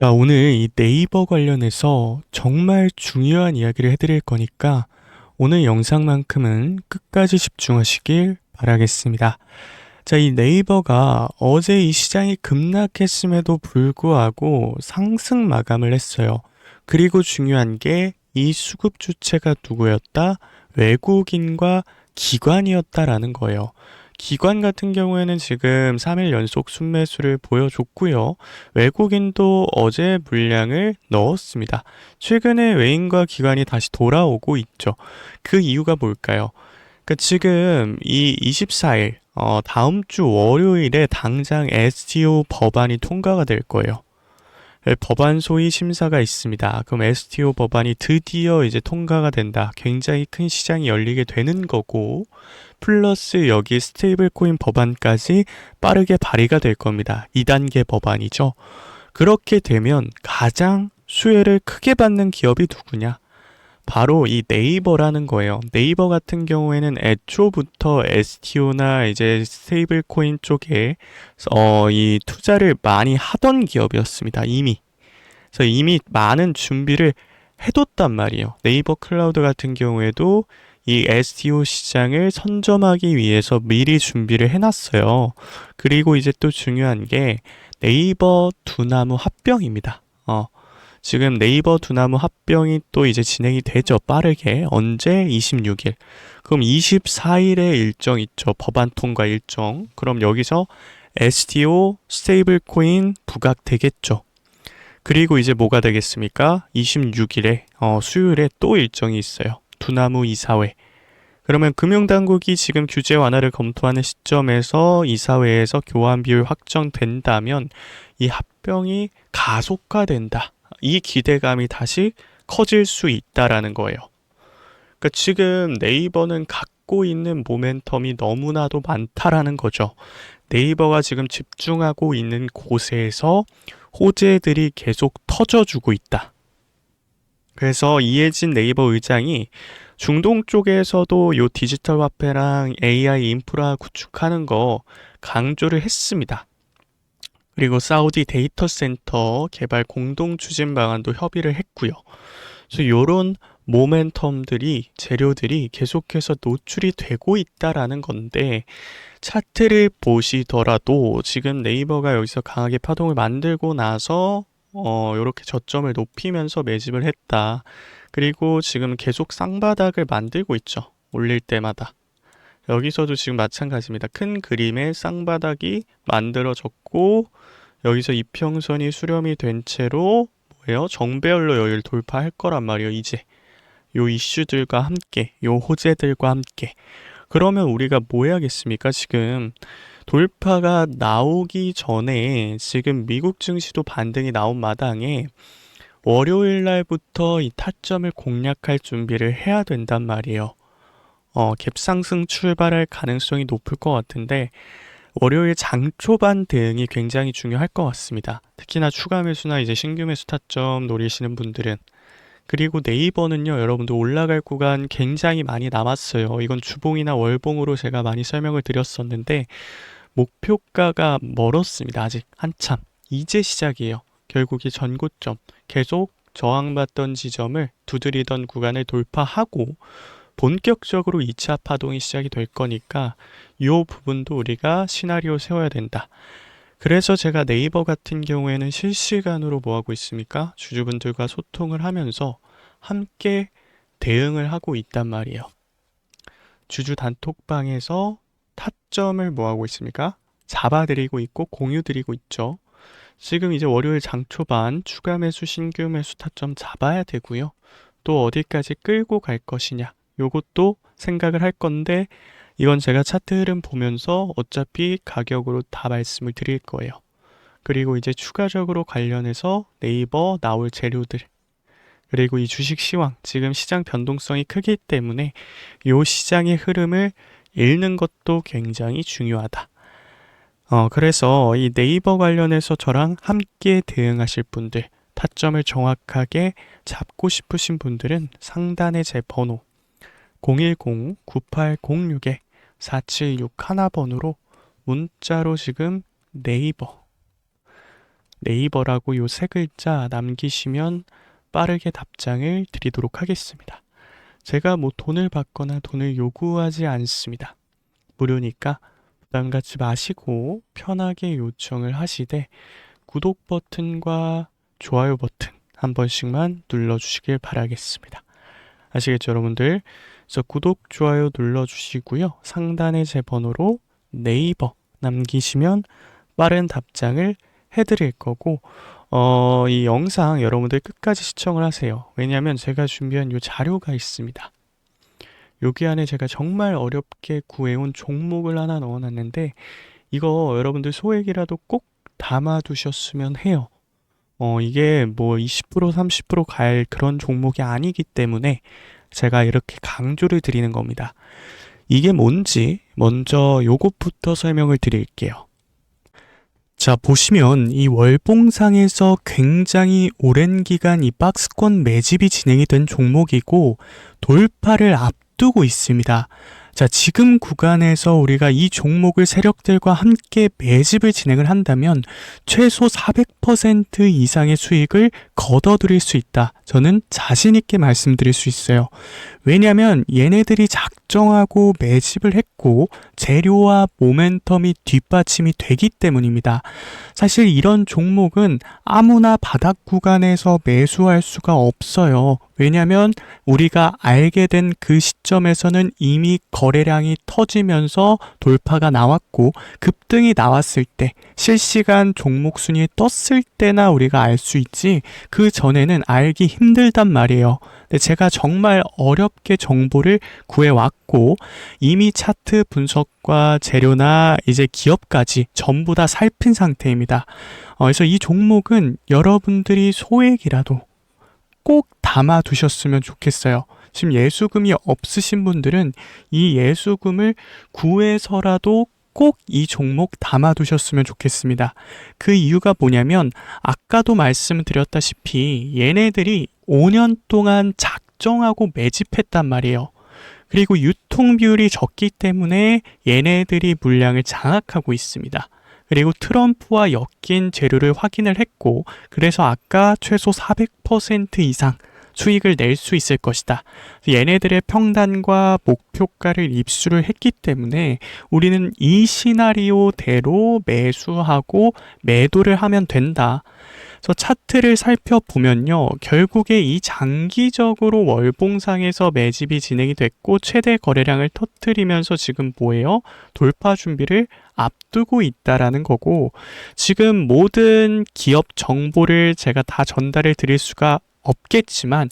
자, 오늘 이 네이버 관련해서 정말 중요한 이야기를 해드릴 거니까 오늘 영상만큼은 끝까지 집중하시길 바라겠습니다. 자, 이 네이버가 어제 이 시장이 급락했음에도 불구하고 상승 마감을 했어요. 그리고 중요한 게 이 수급 주체가 누구였다? 외국인과 기관이었다라는 거예요. 기관 같은 경우에는 지금 3일 연속 순매수를 보여줬고요. 외국인도 어제 물량을 넣었습니다. 최근에 외인과 기관이 다시 돌아오고 있죠. 그 이유가 뭘까요? 그러니까 지금 이 24일 어, 다음 주 월요일에 당장 STO 법안이 통과가 될 거예요. 네, 법안 소위 심사가 있습니다. 그럼 STO 법안이 드디어 이제 통과가 된다. 굉장히 큰 시장이 열리게 되는 거고, 플러스 여기 스테이블 코인 법안까지 빠르게 발의가 될 겁니다. 2단계 법안이죠. 그렇게 되면 가장 수혜를 크게 받는 기업이 누구냐? 바로 이 네이버라는 거예요. 네이버 같은 경우에는 애초부터 STO나 이제 스테이블 코인 쪽에 어, 이 투자를 많이 하던 기업이었습니다. 이미. 그래서 이미 많은 준비를 해뒀단 말이에요. 네이버 클라우드 같은 경우에도 이 STO 시장을 선점하기 위해서 미리 준비를 해놨어요. 그리고 이제 또 중요한 게 네이버 두나무 합병입니다. 어, 지금 네이버 두나무 합병이 또 이제 진행이 되죠. 빠르게. 언제? 26일. 그럼 24일에 일정 있죠. 법안 통과 일정. 그럼 여기서 STO 스테이블 코인 부각되겠죠. 그리고 이제 뭐가 되겠습니까? 26일에 어, 수요일에 또 일정이 있어요. 두나무 이사회. 그러면 금융당국이 지금 규제 완화를 검토하는 시점에서 이사회에서 교환 비율 확정된다면 이 합병이 가속화된다. 이 기대감이 다시 커질 수 있다라는 거예요. 그러니까 지금 네이버는 갖고 있는 모멘텀이 너무나도 많다라는 거죠. 네이버가 지금 집중하고 있는 곳에서 호재들이 계속 터져주고 있다. 그래서 이해진 네이버 의장이 중동 쪽에서도 요 디지털 화폐랑 AI 인프라 구축하는 거 강조를 했습니다. 그리고 사우디 데이터 센터 개발 공동 추진 방안도 협의를 했고요. 그래서 이런 모멘텀들이 재료들이 계속해서 노출이 되고 있다라는 건데 차트를 보시더라도 지금 네이버가 여기서 강하게 파동을 만들고 나서 어 이렇게 저점을 높이면서 매집을 했다. 그리고 지금 계속 쌍바닥을 만들고 있죠. 올릴 때마다. 여기서도 지금 마찬가지입니다. 큰 그림의 쌍바닥이 만들어졌고 여기서 이평선이 수렴이 된 채로 뭐예요? 정배열로 여기를 돌파할 거란 말이에요. 이제 요 이슈들과 함께 요 호재들과 함께 그러면 우리가 뭐 해야겠습니까? 지금 돌파가 나오기 전에 지금 미국 증시도 반등이 나온 마당에 월요일 날부터 이 타점을 공략할 준비를 해야 된단 말이에요. 어, 갭상승 출발할 가능성이 높을 것 같은데 월요일 장 초반 대응이 굉장히 중요할 것 같습니다. 특히나 추가 매수나 이제 신규 매수 타점 노리시는 분들은 그리고 네이버는요, 여러분들 올라갈 구간 굉장히 많이 남았어요. 이건 주봉이나 월봉으로 제가 많이 설명을 드렸었는데 목표가가 멀었습니다. 아직 한참. 이제 시작이에요. 결국 이 전고점 계속 저항받던 지점을 두드리던 구간을 돌파하고 본격적으로 2차 파동이 시작이 될 거니까 이 부분도 우리가 시나리오 세워야 된다. 그래서 제가 네이버 같은 경우에는 실시간으로 뭐 하고 있습니까? 주주분들과 소통을 하면서 함께 대응을 하고 있단 말이에요. 주주 단톡방에서 타점을 뭐 하고 있습니까? 잡아드리고 있고 공유드리고 있죠. 지금 이제 월요일 장 초반 추가 매수 신규 매수 타점 잡아야 되고요. 또 어디까지 끌고 갈 것이냐. 요것도 생각을 할 건데 이건 제가 차트 흐름 보면서 어차피 가격으로 다 말씀을 드릴 거예요. 그리고 이제 추가적으로 관련해서 네이버 나올 재료들 그리고 이 주식 시황 지금 시장 변동성이 크기 때문에 이 시장의 흐름을 읽는 것도 굉장히 중요하다. 어, 그래서 이 네이버 관련해서 저랑 함께 대응하실 분들, 타점을 정확하게 잡고 싶으신 분들은 상단에 제 번호 010-9806-4761번으로 문자로 지금 네이버 네이버라고 요 세 글자 남기시면 빠르게 답장을 드리도록 하겠습니다. 제가 뭐 돈을 받거나 돈을 요구하지 않습니다. 무료니까 부담 갖지 마시고 편하게 요청을 하시되 구독 버튼과 좋아요 버튼 한 번씩만 눌러주시길 바라겠습니다. 아시겠죠, 여러분들? 그래서 구독, 좋아요 눌러주시고요. 상단에 제 번호로 네이버 남기시면 빠른 답장을 해드릴 거고, 어, 이 영상 여러분들 끝까지 시청을 하세요. 왜냐하면 제가 준비한 요 자료가 있습니다. 여기 안에 제가 정말 어렵게 구해온 종목을 하나 넣어놨는데, 이거 여러분들 소액이라도 꼭 담아두셨으면 해요. 어, 이게 뭐 20% 30%갈 그런 종목이 아니기 때문에 제가 이렇게 강조를 드리는 겁니다. 이게 뭔지 먼저 요것부터 설명을 드릴게요. 자, 보시면 이 월봉상에서 굉장히 오랜 기간 이 박스권 매집이 진행이 된 종목이고 돌파를 앞두고 있습니다. 자, 지금 구간에서 우리가 이 종목을 세력들과 함께 매집을 진행을 한다면 최소 400% 이상의 수익을 거둬들일 수 있다. 저는 자신있게 말씀드릴 수 있어요. 왜냐하면 얘네들이 작정하고 매집을 했고 재료와 모멘텀이 뒷받침이 되기 때문입니다. 사실 이런 종목은 아무나 바닥 구간에서 매수할 수가 없어요. 왜냐하면 우리가 알게 된 그 시점에서는 이미 거래량이 터지면서 돌파가 나왔고 급등이 나왔을 때 실시간 종목 순위에 떴을 때나 우리가 알 수 있지 그 전에는 알기 힘들단 말이에요. 근데 제가 정말 어렵게 정보를 구해왔고 이미 차트 분석과 재료나 이제 기업까지 전부 다 살핀 상태입니다. 어, 그래서 이 종목은 여러분들이 소액이라도 꼭 담아 두셨으면 좋겠어요. 지금 예수금이 없으신 분들은 이 예수금을 구해서라도 꼭 이 종목 담아 두셨으면 좋겠습니다. 그 이유가 뭐냐면 아까도 말씀드렸다시피 얘네들이 5년 동안 작정하고 매집했단 말이에요. 그리고 유통 비율이 적기 때문에 얘네들이 물량을 장악하고 있습니다. 그리고 트럼프와 엮인 재료를 확인을 했고, 그래서 아까 최소 400% 이상 수익을 낼 수 있을 것이다. 얘네들의 평단과 목표가를 입수를 했기 때문에 우리는 이 시나리오대로 매수하고 매도를 하면 된다. 그래서 차트를 살펴보면요. 결국에 이 장기적으로 월봉상에서 매집이 진행이 됐고 최대 거래량을 터트리면서 지금 뭐예요? 돌파 준비를 앞두고 있다라는 거고 지금 모든 기업 정보를 제가 다 전달을 드릴 수가 없겠지만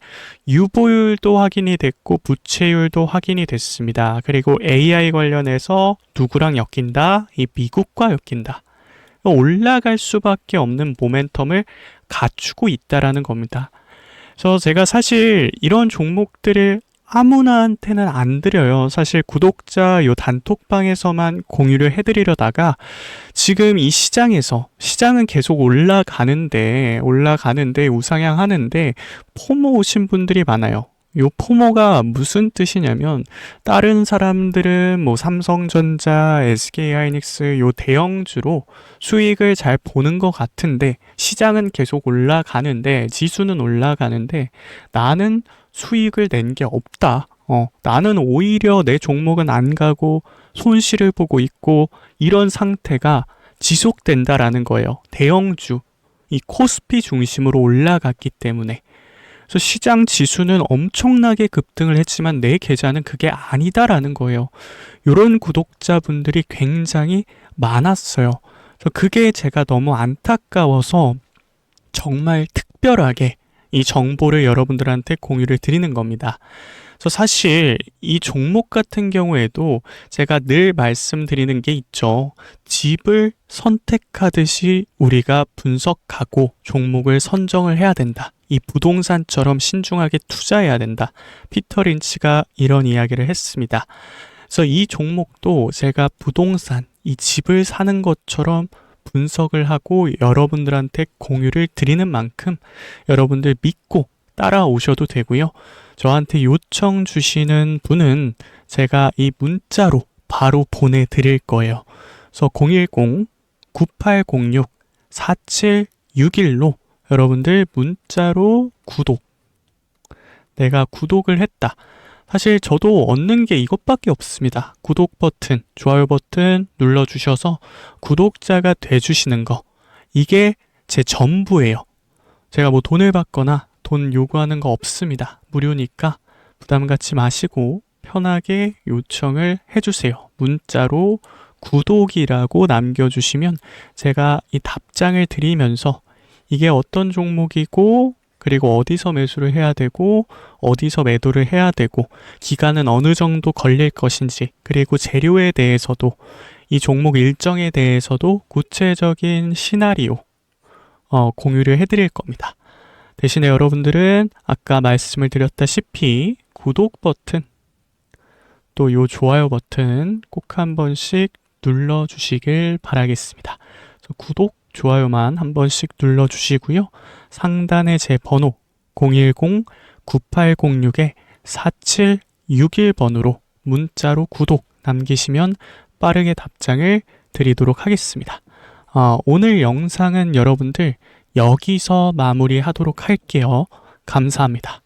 유보율도 확인이 됐고 부채율도 확인이 됐습니다. 그리고 AI 관련해서 누구랑 엮인다? 이 미국과 엮인다. 올라갈 수밖에 없는 모멘텀을 갖추고 있다라는 겁니다. 그래서 제가 사실 이런 종목들을 아무나한테는 안 드려요. 사실 구독자 요 단톡방에서만 공유를 해드리려다가 지금 이 시장에서 시장은 계속 올라가는데 올라가는데 우상향 하는데 포모 오신 분들이 많아요. 요 포모가 무슨 뜻이냐면 다른 사람들은 뭐 삼성전자, SK하이닉스 요 대형주로 수익을 잘 보는 것 같은데 시장은 계속 올라가는데 지수는 올라가는데 나는 수익을 낸 게 없다. 어, 나는 오히려 내 종목은 안 가고 손실을 보고 있고 이런 상태가 지속된다라는 거예요. 대형주 이 코스피 중심으로 올라갔기 때문에 그래서 시장 지수는 엄청나게 급등을 했지만 내 계좌는 그게 아니다라는 거예요. 이런 구독자분들이 굉장히 많았어요. 그래서 그게 제가 너무 안타까워서 정말 특별하게 이 정보를 여러분들한테 공유를 드리는 겁니다. 그래서 사실 이 종목 같은 경우에도 제가 늘 말씀드리는 게 있죠. 집을 선택하듯이 우리가 분석하고 종목을 선정을 해야 된다. 이 부동산처럼 신중하게 투자해야 된다. 피터 린치가 이런 이야기를 했습니다. 그래서 이 종목도 제가 부동산, 이 집을 사는 것처럼 분석을 하고 여러분들한테 공유를 드리는 만큼 여러분들 믿고 따라오셔도 되고요. 저한테 요청 주시는 분은 제가 이 문자로 바로 보내드릴 거예요. 그래서 010-9806-47 46일로 여러분들 문자로 구독. 내가 구독을 했다. 사실 저도 얻는 게 이것밖에 없습니다. 구독 버튼, 좋아요 버튼 눌러주셔서 구독자가 돼주시는 거. 이게 제 전부예요. 제가 뭐 돈을 받거나 돈 요구하는 거 없습니다. 무료니까 부담 갖지 마시고 편하게 요청을 해주세요. 문자로 구독이라고 남겨주시면 제가 이 답장을 드리면서 이게 어떤 종목이고 그리고 어디서 매수를 해야 되고 어디서 매도를 해야 되고 기간은 어느 정도 걸릴 것인지 그리고 재료에 대해서도 이 종목 일정에 대해서도 구체적인 시나리오 어, 공유를 해드릴 겁니다. 대신에 여러분들은 아까 말씀을 드렸다시피 구독 버튼 또 요 좋아요 버튼 꼭 한 번씩 눌러 주시길 바라겠습니다. 구독, 좋아요만 한 번씩 눌러 주시고요. 상단에 제 번호 010-9806-4761번으로 문자로 구독 남기시면 빠르게 답장을 드리도록 하겠습니다. 어, 오늘 영상은 여러분들 여기서 마무리하도록 할게요. 감사합니다.